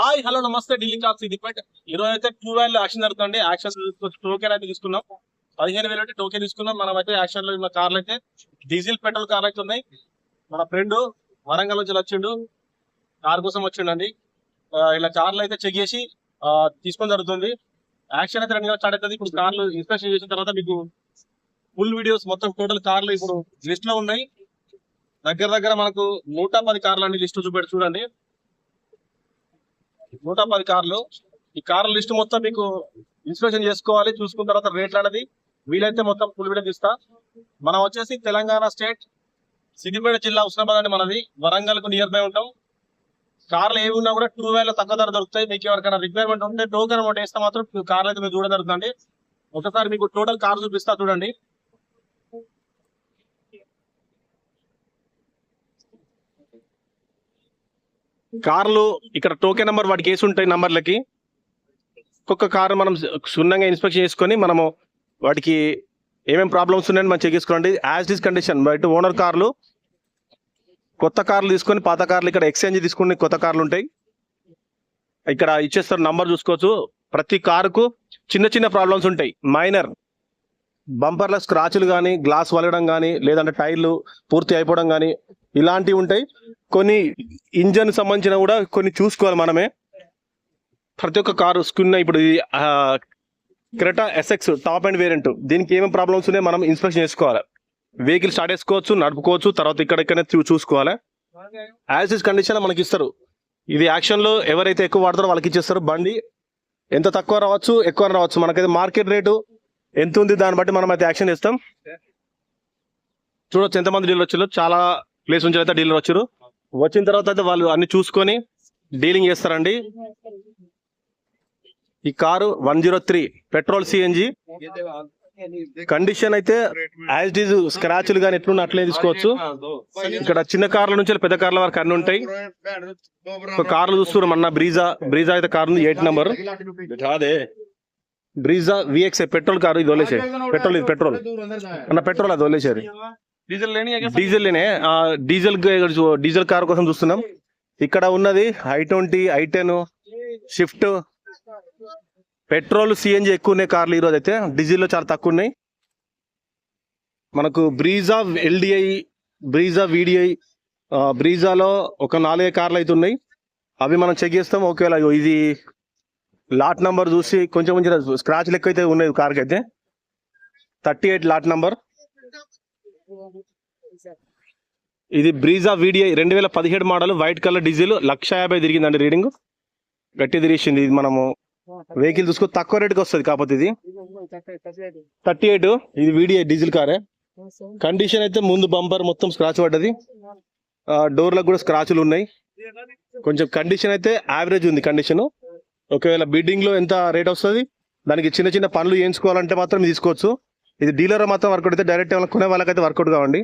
Hi hello నమస్తే Delhi talks ఇది పట్ ఈరోజు అయితే టూ వేల యాక్షన్ జరుగుతుంది. యాక్షన్ టోకెన్ అయితే తీసుకున్నాం. పదిహేను వేలు అయితే టోకెన్ తీసుకున్నాం. మనం అయితే యాక్షన్లో ఉన్న కార్లు అయితే డీజిల్ పెట్రోల్ కార్లు అయితే ఉన్నాయి. మన ఫ్రెండ్ వరంగల్ నుంచి వచ్చిండు. కార్ కోసం వచ్చిండండి. ఇలా కార్లు అయితే చెక్ చేసి ఆ, తీసుకొని జరుగుతుంది. యాక్షన్ అయితే రెండు స్టార్ట్ అవుతుంది. ఇప్పుడు కార్లు ఇన్స్పెక్షన్ చేసిన తర్వాత మీకు ఫుల్ వీడియోస్ మొత్తం టోటల్ కార్లు ఇప్పుడు లిస్ట్లో ఉన్నాయి. దగ్గర దగ్గర మనకు నూట పది కార్లు అండి లిస్ట్ చూపెట్టి చూడండి. నూట పది కార్లు. ఈ కార్ల లిస్ట్ మొత్తం మీకు ఇన్స్పెక్షన్ చేసుకోవాలి చూసుకున్న తర్వాత రేట్లు అనేది వీలైతే మొత్తం ఫుల్ వీడియో తీస్తా. మనం వచ్చేసి తెలంగాణ స్టేట్ సిద్దిపేట జిల్లా ఉస్మానాబాద్ అండి మనది. వరంగల్కు నియర్ బై ఉంటాం. కార్లు ఏవి ఉన్నా కూడా టూ వేల తక్కువ ధర దొరుకుతాయి. మీకు ఎవరికైనా రిక్వైర్మెంట్ ఉంటే టోకెన్ అమౌంట్ వేస్తే మాత్రం కార్లు అయితే మీరు చూడడం జరుగుతుంది ఒకసారి మీకు టోటల్ కార్ చూపిస్తా చూడండి. కార్లు ఇక్కడ టోకెన్ నెంబర్ వాటికి వేసి ఉంటాయి నంబర్లకి. ఒక్కొక్క కారు మనం క్షుణ్ణంగా ఇన్స్పెక్షన్ చేసుకొని మనము వాటికి ఏమేమి ప్రాబ్లమ్స్ ఉన్నాయని మనం చెక్ చేసుకోండి యాజ్ డిస్ కండిషన్ బయట ఓనర్ కార్లు కొత్త కార్లు తీసుకొని పాత కార్లు ఇక్కడ ఎక్స్చేంజ్ తీసుకుని కొత్త కార్లు ఉంటాయి. ఇక్కడ ఇచ్చేస్తారు నంబర్ చూసుకోవచ్చు. ప్రతి కారుకు చిన్న చిన్న ప్రాబ్లమ్స్ ఉంటాయి. మైనర్ బంపర్ల స్క్రాచ్లు కానీ గ్లాస్ వలగడం కానీ లేదంటే టైర్లు పూర్తి అయిపోవడం కానీ ఇలాంటివి ఉంటాయి. కొన్ని ఇంజన్ సంబంధించిన కూడా కొన్ని చూసుకోవాలి మనమే. ప్రతి ఒక్క కారు స్కిన్ ఇప్పుడు ఇది Creta SX top and variant దీనికి ఏమేమి ప్రాబ్లమ్స్ ఉన్నాయి మనం ఇన్స్పెక్షన్ చేసుకోవాలి. వెహికల్ స్టార్ట్ చేసుకోవచ్చు నడుపుకోవచ్చు తర్వాత ఇక్కడ చూ- చూసుకోవాలి. యాజ్ ఇస్ కండిషన్ మనకి ఇస్తారు. ఇది యాక్షన్లో ఎవరైతే ఎక్కువ వాడతారో వాళ్ళకి ఇచ్చేస్తారు బండి. ఎంత తక్కువ రావచ్చు ఎక్కువ రావచ్చు. మనకైతే మార్కెట్ రేటు ఎంత ఉంది దాన్ని బట్టి మనం అయితే యాక్షన్ ఇస్తాం చూడొచ్చు ఎంతమంది డీలర్ వచ్చారు చాలా ప్లేస్ నుంచి అయితే డీలర్ వచ్చారు వచ్చిన తర్వాత అయితే వాళ్ళు అన్ని చూసుకొని డీలింగ్ చేస్తారండి. ఈ car one zero three petrol CNG condition అయితే యాజ్ డీజ్ స్క్రాచ్లు కానీ ఎట్లున్నా అట్లే తీసుకోవచ్చు. ఇక్కడ చిన్న కార్ల నుంచి పెద్ద కార్ల వరకు అన్ని ఉంటాయి. కార్లు చూస్తున్నారు మన బ్రీజా బ్రీజా అయితే కారు ఉంది eight number. Brezza VX petrol car ఇది వదిలేసారు పెట్రోల్ ఇది పెట్రోల్. అన్న పెట్రోల్ అది వదిలేసారు డీజిల్ డీజిల్ లేనే. డీజిల్ డీజిల్ కార్ కోసం చూస్తున్నాం. ఇక్కడ ఉన్నది i twenty i ten Swift. Petrol CNG ఎక్కువ ఉన్నాయి కార్లు ఈరోజు అయితే. డీజిల్లో చాలా తక్కువ ఉన్నాయి. మనకు బ్రీజా ఎల్డిఐ బ్రీజా వీడిఐ బ్రీజాలో ఒక నాలుగే కార్లు అయితే ఉన్నాయి. అవి మనం చెక్ చేస్తాం. ఒకవేళ ఇది లాట్ నంబర్ చూసి కొంచెం కొంచెం స్క్రాచ్ లెక్క అయితే ఉన్నాయి కార్కి అయితే. Thirty eight lot number. ఇది బ్రీజా వీడియో రెండు వేల పదిహేడు model white colour diesel lakh యాభై తిరిగిందండి రీడింగ్. గట్టి తిరిగింది ఇది మనము. వెహికల్ చూసుకో తక్కువ రేటుకి వస్తుంది కాకపోతే ఇది. థర్టీ ఎయిట్ ఇది వీడిఐ డీజిల్ కారే. కండిషన్ అయితే ముందు బంపర్ మొత్తం స్క్రాచ్ పడ్డది. డోర్లకు కూడా స్క్రాచ్లు ఉన్నాయి. కొంచెం కండిషన్ అయితే యావరేజ్ ఉంది కండిషన్ ఒకవేళ బిడ్డింగ్లో ఎంత రేట్ వస్తుంది? దానికి చిన్న చిన్న పనులు చేయించుకోవాలంటే మాత్రం తీసుకోవచ్చు. ఇది డీలర్ మాత్రం వర్కౌట్ అయితే డైరెక్ట్ కొనే వాళ్ళకైతే వర్కౌట్ కావండి.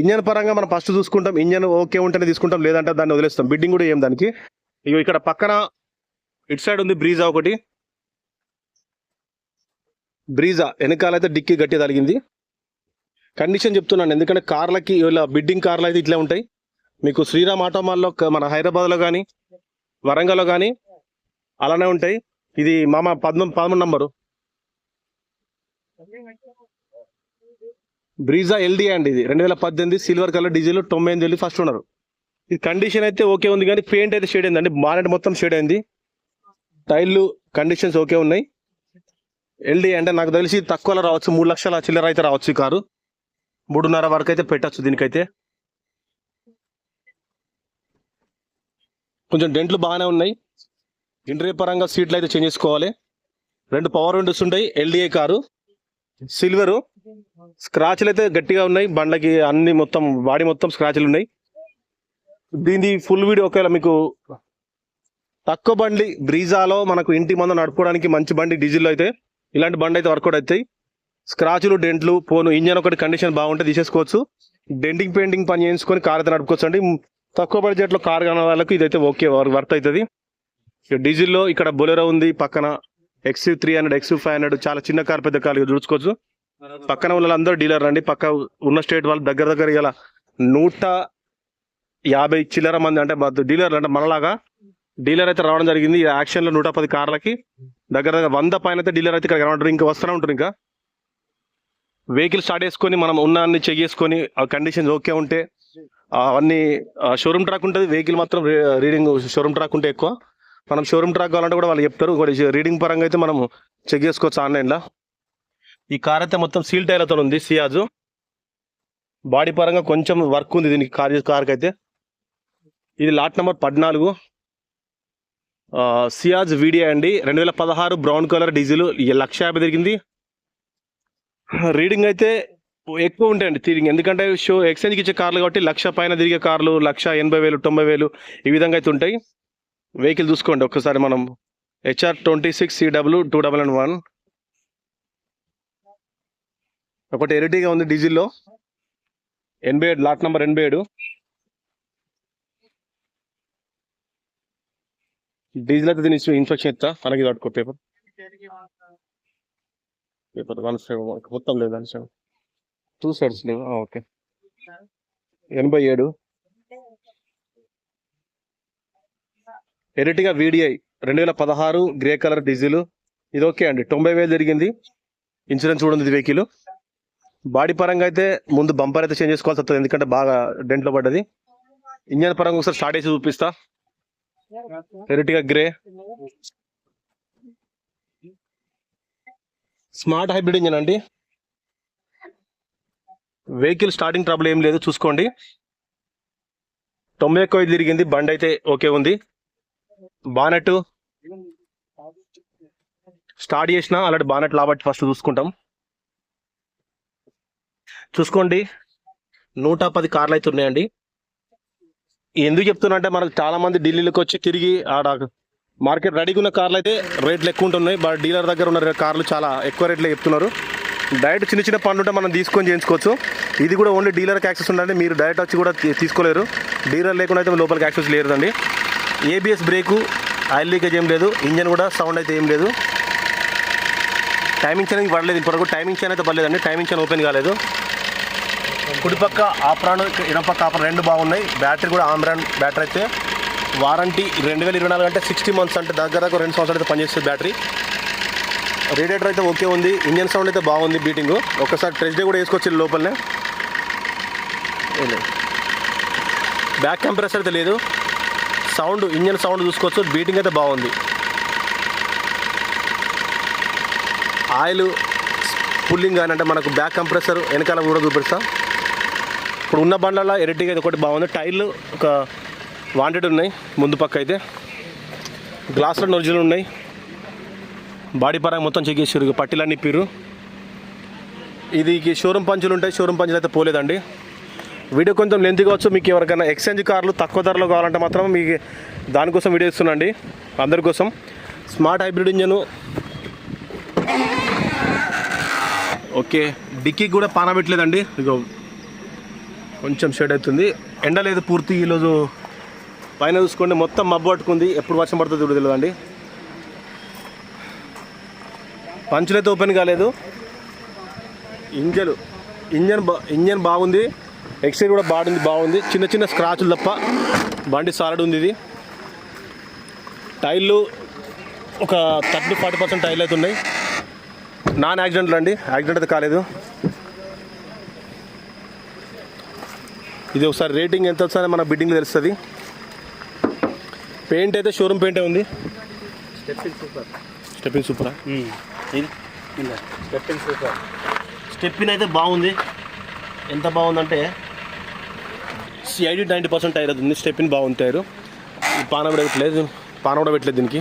ఇంజన్ పరంగా మనం ఫస్ట్ చూసుకుంటాం ఇంజన్ ఓకే ఉంటేనే తీసుకుంటాం లేదంటే దాన్ని వదిలేస్తాం. బిడ్డింగ్ కూడా ఏం దానికి. ఇగో ఇక్కడ పక్కన ఇటు సైడ్ ఉంది బ్రీజా ఒకటి. బ్రీజా వెనకాలైతే డిక్కీ గట్టి తగిలింది. కండిషన్ చెప్తున్నాను ఎందుకంటే కార్లకి ఇలా బిడ్డింగ్ కార్లు అయితే ఇట్లా ఉంటాయి. మీకు శ్రీరామ్ ఆటోమాల్లో మన హైదరాబాద్లో కానీ వరంగల్లో కానీ అలానే ఉంటాయి. ఇది మామ పద్మ పదమూడు నంబరు. బ్రీజా ఎల్డీ అండి ఇది. రెండు వేల పద్దెనిమిది సిల్వర్ కలర్ డీజిల్ తొంభై ఎనిమిది వెళ్ళి ఫస్ట్ ఉన్నారు. ఇది కండిషన్ అయితే ఓకే ఉంది కానీ పెయింట్ అయితే షేడ్ అయిందండి. అంటే మొత్తం షేడ్ అయింది. టైర్లు కండిషన్స్ ఓకే ఉన్నాయి. ఎల్డీ అంటే నాకు తెలిసి తక్కువలో రావచ్చు. మూడు లక్షల చిల్లర అయితే రావచ్చు ఈ కారు. మూడున్నర వరకు అయితే పెట్టచ్చు దీనికైతే. కొంచెం డెంట్లు బాగానే ఉన్నాయి. ఇంటీరియర్ పరంగా సీట్లు అయితే చేంజ్ చేసుకోవాలి. రెండు పవర్ విండోస్ ఉంటాయి. LDA car. సిల్వరు స్క్రాచ్లు అయితే గట్టిగా ఉన్నాయి. బండ్లకి అన్ని మొత్తం బాడీ మొత్తం స్క్రాచ్లు ఉన్నాయి. దీని ఫుల్ వీడియో ఒకవేళ మీకు తక్కువ బండి బ్రీజాలో మనకు ఇంటి మందు నడుపుకోవడానికి మంచి బండి డీజిల్ అయితే ఇలాంటి బండి అయితే వర్కౌట్ అవుతాయి. స్క్రాచ్లు డెంట్లు పోను ఇంజన్ ఒకటి కండిషన్ బాగుంటే తీసేసుకోవచ్చు. డెంటింగ్ పెయింటింగ్ పని చేయించుకొని కార్ అయితే నడుపుకోవచ్చు అండి తక్కువ బడ్జెట్లో కార్ కాని వాళ్ళకి ఇదైతే ఓకే వర్క్ అవుతుంది. డీజిల్లో ఇక్కడ బొలెరో ఉంది పక్కన X three hundred X five hundred చాలా చిన్న కార్ పెద్ద కార్ చూసుకోవచ్చు. పక్కన వాళ్ళందరూ డీలర్ అండి పక్క ఉన్న స్టేట్ వాళ్ళు దగ్గర దగ్గర ఇలా నూట యాభై చిల్లర మంది అంటే డీలర్లు అంటే మనలాగా డీలర్ అయితే రావడం జరిగింది. ఈ యాక్షన్లో నూట పది కార్లకి దగ్గర దగ్గర వంద పైన అయితే డీలర్ అయితే ఇక్కడ కనబడరు. ఇంకా వస్తూనే ఉంటారు ఇంకా. వెహికల్ స్టార్ట్ చేసుకొని మనం ఉన్న అన్ని చెక్ చేసుకొని ఆ కండిషన్స్ ఓకే ఉంటే అవన్నీ షోరూమ్ ట్రాక్ ఉంటుంది. వెహికల్ మాత్రం రీడింగ్ షోరూమ్ ట్రాక్ ఉంటే ఎక్కువ. మనం షోరూమ్ ట్రాక్ కావాలంటే కూడా వాళ్ళు చెప్తారు. రీడింగ్ పరంగా అయితే మనం చెక్ చేసుకోవచ్చు ఆన్లైన్లో ఈ కార్ అయితే మొత్తం సీల్ టైర్లతో ఉంది సియాజు. బాడీ పరంగా కొంచెం వర్క్ ఉంది దీనికి కార్ కార్కి అయితే ఇది లాట్ నెంబర్ పద్నాలుగు. సియాజ్ వీడియా అండి. రెండు వేల పదహారు బ్రౌన్ కలర్ డీజిల్ లక్ష యాభై తిరిగింది. రీడింగ్ అయితే ఎక్కువ ఉంటాయండి తిరిగి. ఎందుకంటే షో ఎక్స్చేంజ్కి ఇచ్చే కార్లు కాబట్టి లక్ష పైన తిరిగే కార్లు లక్ష ఎనభై వేలు తొంభై వేలు ఈ విధంగా అయితే ఉంటాయి. వెహికల్ చూసుకోండి. ఒక్కసారి మనం HR twenty six CW two double and one ఒకటి ఎరిటీగా ఉంది డీజిల్లో. ఎనభై ఏడు లాట్ నెంబర్ ఎనభై ఏడు. డీజిల్ అయితే దీని ఇన్స్పెక్షన్ ఇస్తా మనకి పట్టుకో పేపర్. పేపర్ వన్ సైడ్ మొత్తం లేదు దాని సైడ్ టూ సైడ్స్ లేవు. ఓకే. ఎనభై ఏడు. ఎరిటిగా వీడిఐ రెండు వేల పదహారు గ్రే కలర్ డీజిల్. ఇది ఓకే అండి. తొంభై వేలు జరిగింది. ఇన్సూరెన్స్ కూడా ఉంది వెహికల్. బాడీ పరంగా అయితే ముందు బంపర్ అయితే చేంజ్ చేసుకోవాల్సి వస్తుంది. ఎందుకంటే బాగా డెంట్లో పడ్డది. ఇంజన్ పరంగా ఒకసారి స్టార్ట్ చేసి చూపిస్తా. Ertiga grey. Smart hybrid engine అండి. వెహికల్ స్టార్టింగ్ ట్రబుల్ ఏం లేదు. చూసుకోండి. తొంభై ఎక్కువ తిరిగింది. బండి అయితే ఓకే ఉంది. బానెట్ స్టార్ట్ చేసిన అలాంటి బానెట్ లాబట్టి ఫస్ట్ చూసుకుంటాం. చూసుకోండి. నూట పది కార్లు అయితే ఉన్నాయండి. ఎందుకు చెప్తున్నా అంటే మనకు చాలా మంది ఢిల్లీలోకి వచ్చి తిరిగి ఆడ మార్కెట్ రెడీగా ఉన్న కార్లు అయితే రేట్లు ఎక్కువ ఉంటున్నాయి. బట్ డీలర్ దగ్గర ఉన్న కార్లు చాలా ఎక్కువ రేట్లో చెప్తున్నారు. డైరెక్ట్ చిన్న చిన్న పనులు ఉంటే మనం తీసుకొని చేయించుకోవచ్చు. ఇది కూడా ఓన్లీ డీలర్కి యాక్సెస్ ఉండండి మీరు డైరెక్ట్ వచ్చి కూడా తీసుకోలేరు. డీలర్ లేకుండా అయితే లోపలికి యాక్సెస్ లేదండి ఏబిఎస్ బ్రేకు ఆయిల్ లీకేజ్ ఏం లేదు ఇంజన్ కూడా సౌండ్ అయితే ఏం లేదు. టైమింగ్ అనేది పడలేదు ఇప్పటివరకు టైమింగ్ చైన్ అయితే పడలేదండి టైమింగ్ చైన్ ఓపెన్ కాలేదు. కుడిపక్క ఆప్రాన్ ఇడపక్క ఆప్రాన్ రెండు బాగున్నాయి బ్యాటరీ కూడా ఆమ్రాన్ బ్యాటరీ అయితే వారంటీ రెండు వేల ఇరవై నాలుగు అంటే సిక్స్టీ మంత్స్ అంటే దగ్గర దగ్గర రెండు సంవత్సరాలు అయితే పనిచేస్తుంది బ్యాటరీ రేడియేటర్ అయితే ఓకే ఉంది ఇంజన్ సౌండ్ అయితే బాగుంది బీటింగ్ ఒకసారి టెస్ట్ డే కూడా వేసుకొచ్చి లోపలనే. బ్యాక్ కంప్రెసర్ అయితే లేదు. సౌండ్ ఇంజన్ సౌండ్ చూసుకోవచ్చు. బీటింగ్ అయితే బాగుంది. ఆయిల్ పుల్లింగ్ కానీ అంటే మనకు బ్యాక్ కంప్రెసర్ వెనకాల కూడా చూపిస్తా. ఇప్పుడు ఉన్న బండ్లలో ఎరటిగా అయితే ఒకటి బాగుంది. టైర్లు ఒక వాంటెడ్ ఉన్నాయి ముందు పక్క అయితే. గ్లాసులు ఒరిజినల్ ఉన్నాయి. బాడీ పరంగా మొత్తం చెక్ చేసారు పట్టిలన్నీ పట్టీలన్నీ ఇది షోరూమ్ పంచులు ఉంటాయి. షోరూమ్ పంచులు అయితే పోలేదండి. వీడియో కొంచెం లెంత్ కావచ్చు. మీకు ఎవరికైనా ఎక్స్చేంజ్ కార్లు తక్కువ ధరలో కావాలంటే మాత్రం మీకు దానికోసం వీడియో ఇస్తున్నాండి అందరి కోసం స్మార్ట్ హైబ్రిడ్ ఇంజను ఓకే. డిక్కీకి కూడా పాన పెట్టలేదండి. ఇగో కొంచెం షేడ్ అవుతుంది. ఎండ లేదు పూర్తి ఈరోజు. పైన చూసుకోండి మొత్తం మబ్బు పట్టుకుంది. ఎప్పుడు వర్షం పడుతుందో కూడా తెలియదండి. పంచులు అయితే ఓపెన్ కాలేదు. ఇంజన్ ఇంజన్ బా ఇంజన్ బాగుంది. ఎక్స్టైర్ కూడా బాగుంది బాగుంది. చిన్న చిన్న స్క్రాచ్లు తప్ప బండి సాలడ్ ఉంది ఇది. టైర్లు ఒక థర్టీ ఫార్టీ పర్సెంట్ టైర్లు అయితే ఉన్నాయి. నాన్ యాక్సిడెంట్లు అండి. యాక్సిడెంట్ అయితే కాలేదు. ఇది ఒకసారి రేటింగ్ ఎంత వస్తుందో మన బిడ్డింగ్ తెలుస్తుంది. పెయింట్ అయితే షోరూమ్ పెయింటే ఉంది. స్టెప్పింగ్ సూపర్ స్టెప్పింగ్ సూపరా స్టెప్పింగ్ సూపర్ స్టెప్పిన్ అయితే బాగుంది. ఎంత బాగుందంటే ఎయిటీ నైంటీ పర్సెంట్ టైర్ అవుతుంది స్టెప్పిన్ బాగుంది టైరు. పాన కూడా పెట్టలేదు. పాన కూడా పెట్టలేదు దీనికి.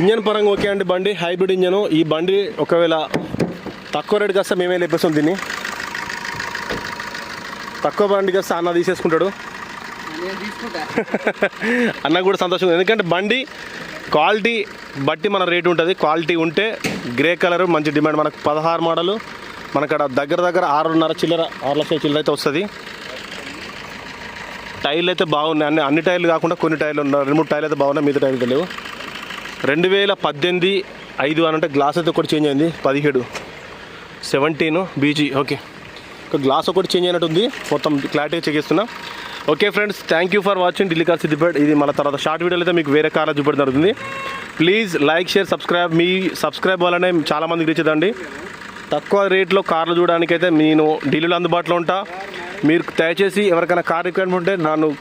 ఇంజన్ పరంగా ఓకే అండి బండి. Hybrid engine. ఈ బండి ఒకవేళ తక్కువ రేటుకి వస్తే మేమే లేపేస్తాం దీన్ని. తక్కువ బండికి వస్తే అన్న తీసేసుకుంటాడు. అన్న కూడా సంతోషం ఎందుకంటే బండి క్వాలిటీ బట్టి మన రేటు ఉంటుంది. క్వాలిటీ ఉంటే గ్రే కలర్ మంచి డిమాండ్ మనకు పదహారు మోడలు. మనకు అక్కడ దగ్గర దగ్గర ఆరున్నర చిల్లర ఆరు లక్షల చిల్లర అయితే వస్తుంది. టైర్లు అయితే బాగున్నాయి. అన్ని అన్ని టైర్లు కాకుండా కొన్ని టైర్లు ఉన్నాయి. రెండు మూడు టైర్లు అయితే బాగున్నాయి. మిగతా టైర్లు లేవు. రెండు వేల పద్దెనిమిది ఐదు అని అంటే గ్లాస్ అయితే ఒకటి చేంజ్ అయింది. పదిహేడు. Seventeen BG. ఓకే. ఒక గ్లాస్ ఒకటి చేంజ్ అయినట్టుంది. మొత్తం క్లారిటీ చెక్ చేస్తున్నా okay friends thank you for watching Delhi car Siddipet ఇది మన తర్వాత షార్ట్ వీడియోలో అయితే మీకు వేరే కార్లో చూపెట్టడం జరుగుతుంది. ప్లీజ్ లైక్ షేర్ సబ్స్క్రైబ్ మీ సబ్స్క్రైబ్ వల్లనే చాలామందికి మందికి తక్కువ రేట్లో కార్లు చూడడానికి అయితే నేను ఢిల్లీలో అందుబాటులో ఉంటా. మీరు దయచేసి ఎవరికైనా కార్ రిక్వైర్మెంట్ ఉంటే నన్ను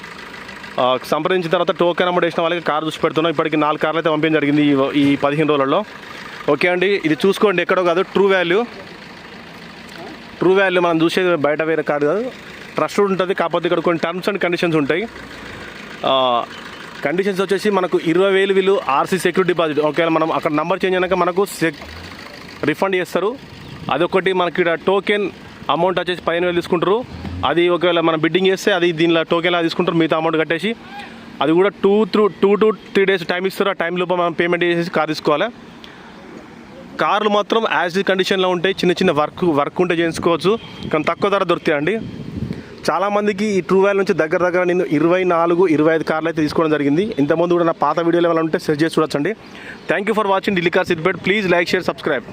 సంప్రదించిన తర్వాత టోకెన్ అమౌంట్ వేసిన వాళ్ళకి కార్ చూసి పెడుతున్నాం. ఇప్పటికి నాలుగు కార్లు అయితే పంపించడం జరిగింది ఈ- పదిహేను రోజులలో. ఓకే అండి ఇది చూసుకోండి ఎక్కడో కాదు ట్రూ వాల్యూ. ట్రూ వాల్యూ మనం చూసేది బయట వేరే కాదు కాదు. ట్రస్ట్ ఉంటుంది కాకపోతే ఇక్కడ కొన్ని టర్మ్స్ అండ్ కండిషన్స్ ఉంటాయి. కండిషన్స్ వచ్చేసి మనకు ఇరవై వేలు వీళ్ళు ఆర్సీ సెక్యూరిటీ డిపాజిట్. ఒకవేళ మనం అక్కడ నంబర్ చేంజ్ అయినాక మనకు సెక్ రిఫండ్ చేస్తారు. అదొకటి మనకి ఇక్కడ టోకెన్ అమౌంట్ వచ్చేసి పదిహేను వేలు తీసుకుంటారు. అది ఒకవేళ మనం బిడ్డింగ్ చేస్తే అది దీనిలో టోకెన్లా తీసుకుంటారు మిగతా అమౌంట్ కట్టేసి. అది కూడా two through two to three days time ఇస్తారు. ఆ టైం లోపల మనం పేమెంట్ చేసేసి కార్ తీసుకోవాలి. కార్లు మాత్రం యాజ్ కండిషన్లో ఉంటాయి. చిన్న చిన్న వర్క్ వర్క్ ఉంటే చేయించుకోవచ్చు. కానీ తక్కువ ధర దొరుకుతాయండి. చాలామందికి ఈ ట్రూ వ్యాల్ నుంచి దగ్గర దగ్గర నేను ఇరవై నాలుగు ఇరవై ఐదు కార్లు అయితే తీసుకోవడం జరిగింది. ఇంతకుముందు కూడా నా పాత వీడియోలు ఏమైనా ఉంటే సెర్చ్ చేసి చూడొచ్చండి. Thank you for watching Delhi car Siddipet please like share subscribe